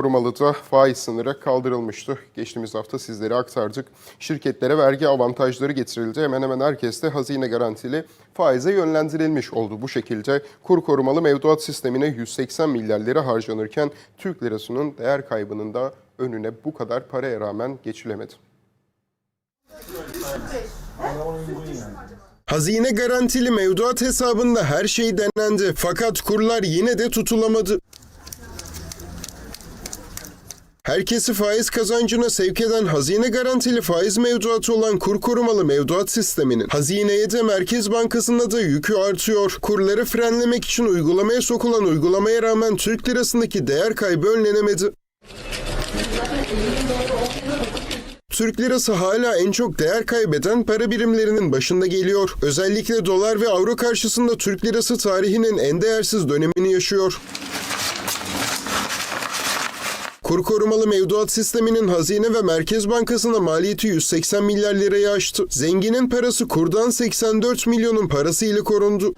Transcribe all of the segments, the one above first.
Korumalı'da faiz sınırı kaldırılmıştı. Geçtiğimiz hafta sizlere aktardık. Şirketlere vergi avantajları getirildi. Hemen hemen herkes de hazine garantili faize yönlendirilmiş oldu. Bu şekilde kur korumalı mevduat sistemine 180 milyar lira harcanırken Türk lirasının değer kaybının da önüne bu kadar paraya rağmen geçilemedi. Hazine garantili mevduat hesabında her şey denendi. Fakat kurlar yine de tutulamadı. Herkesi faiz kazancına sevk eden hazine garantili faiz mevduatı olan kur korumalı mevduat sisteminin hazineye de Merkez Bankası'nda da yükü artıyor. Kurları frenlemek için uygulamaya sokulan uygulamaya rağmen Türk lirasındaki değer kaybı önlenemedi. Türk lirası hala en çok değer kaybeden para birimlerinin başında geliyor. Özellikle dolar ve avro karşısında Türk lirası tarihinin en değersiz dönemini yaşıyor. Kur korumalı mevduat sisteminin Hazine ve Merkez Bankası'na maliyeti 180 milyar lirayı aştı. Zenginin parası kurdan 84 milyonun parası ile korundu.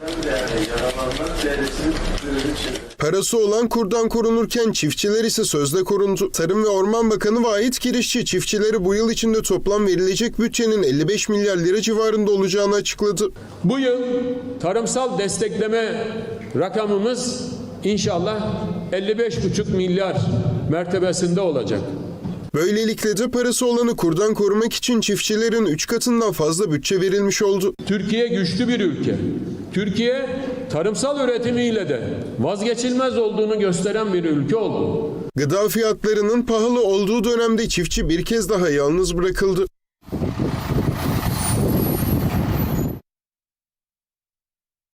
Parası olan kurdan korunurken çiftçiler ise sözde korundu. Tarım ve Orman Bakanı Vahit Kirişçi çiftçilere bu yıl içinde toplam verilecek bütçenin 55 milyar lira civarında olacağını açıkladı. Bu yıl tarımsal destekleme rakamımız inşallah 55,5 milyar mertebesinde olacak. Böylelikle de parası olanı kurdan korumak için çiftçilerin 3 katından fazla bütçe verilmiş oldu. Türkiye güçlü bir ülke. Türkiye tarımsal üretimiyle de vazgeçilmez olduğunu gösteren bir ülke oldu. Gıda fiyatlarının pahalı olduğu dönemde çiftçi bir kez daha yalnız bırakıldı.